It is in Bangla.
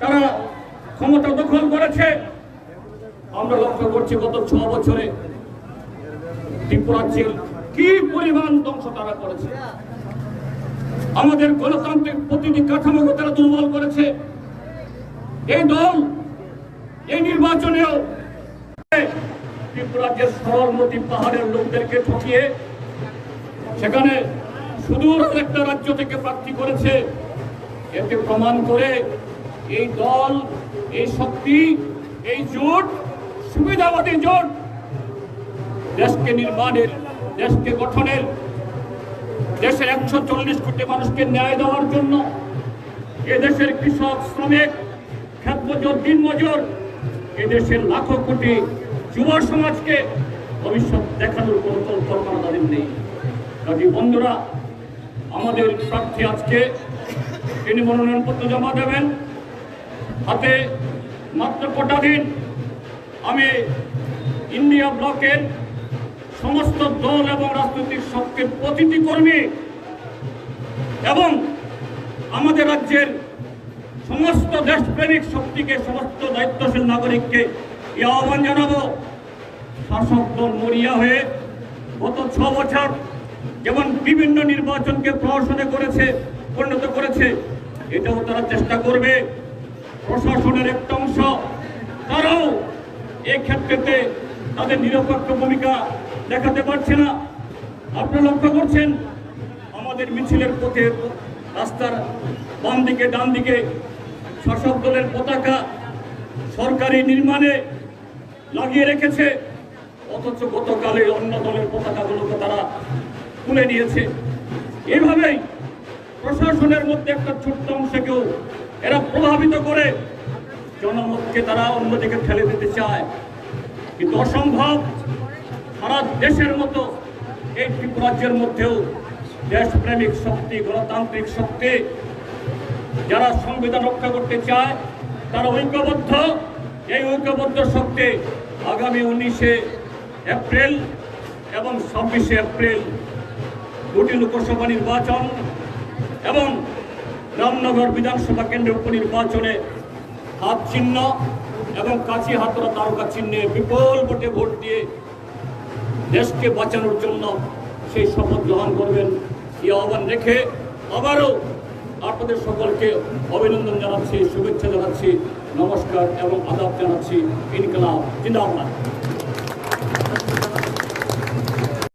তারা ক্ষমতা দখল করেছে। আমরা লক্ষ্য করছি গত ছ বছরে ত্রিপুরাজ্যের কি পরিমাণ ধ্বংস তারা করেছে। আমাদের গণতান্ত্রিক প্রতিটি কাঠামোকে তারা দুর্বল করেছে। এই দল, এই নির্বাচনেও ত্রিপুরাজ্যের সরলমতি পাহাড়ের লোকদেরকে ঠকিয়ে সেখানে সুদূর একটা রাজ্য থেকে প্রার্থী করেছে এতে প্রমাণ করে এই দল, এই শক্তি, এই জোট সুবিধাবাদী জোট। দেশকে নির্মাণের, দেশকে গঠনের, দেশের একশো চল্লিশ কোটি মানুষকে ন্যায় দেওয়ার জন্য এ দেশের কৃষক, শ্রমিক খ্যাত মজুর দিন মজুর এ দেশের লাখো কোটি যুব সমাজকে ভবিষ্যৎ দেখানোর কোনো কল্পনা তাদের নেই। কাজী বন্ধুরা, আমাদের প্রার্থী আজকে তিনি মনোনয়নপত্র জমা দেবেন। হাতে মাত্র কটা দিন আমি ইন্ডিয়া ব্লকের সমস্ত দল এবং রাজনৈতিক শক্তির প্রতিটি কর্মী এবং আমাদের রাজ্যের সমস্ত দেশপ্রেমিক শক্তিকে, সমস্ত দায়িত্বশীল নাগরিককে এই আহ্বান জানাব। শাসক দল মরিয়া হয়ে গত ছ বছর যেমন বিভিন্ন নির্বাচনকে প্রহসনে করেছে, পরিণত করেছে, এটাও তারা চেষ্টা করবে। প্রশাসনের একটা অংশ, তারাও এই ক্ষেত্রেতে তাদের নিরপেক্ষ ভূমিকা দেখাতে পারছে না। আপনারা লক্ষ্য করছেন, আমাদের মিছিলের পথে রাস্তার বাম দিকে ডান দিকে শাসক দলের পতাকা সরকারি নির্মাণে লাগিয়ে রেখেছে, অথচ গতকালে অন্য দলের পতাকাগুলোকে তারা তুলে নিয়েছে। এভাবেই প্রশাসনের মধ্যে একটা ছোট্ট অংশকেও প্রভাবিত করে জনমতকে তারা অন্যদিকে ঠেলে দিতে চায়। কিন্তু অসম্ভব, সারা দেশের মতো এই ত্রিপুরাজ্যের মধ্যেও দেশপ্রেমিক শক্তি, গণতান্ত্রিক শক্তি যারা সংবিধান রক্ষা করতে চায়, তারা ঐক্যবদ্ধ। এই ঐক্যবদ্ধ শক্তি আগামী উনিশে এপ্রিল এবং ছাব্বিশে এপ্রিল দুটি লোকসভা নির্বাচন এবং রামনগর বিধানসভা কেন্দ্রের উপনির্বাচনে হাত চিহ্ন এবং কাছি হাতরা তারকা চিহ্নে বিপুল ভোটে ভোট দিয়ে দেশকে বাঁচানোর জন্য সেই শপথ গ্রহণ করবেন। এই আহ্বান রেখে আবারও আপনাদের সকলকে অভিনন্দন জানাচ্ছি, শুভেচ্ছা জানাচ্ছি, নমস্কার এবং আদাব জানাচ্ছি। ইনকলাব, জিন্দাবাদ।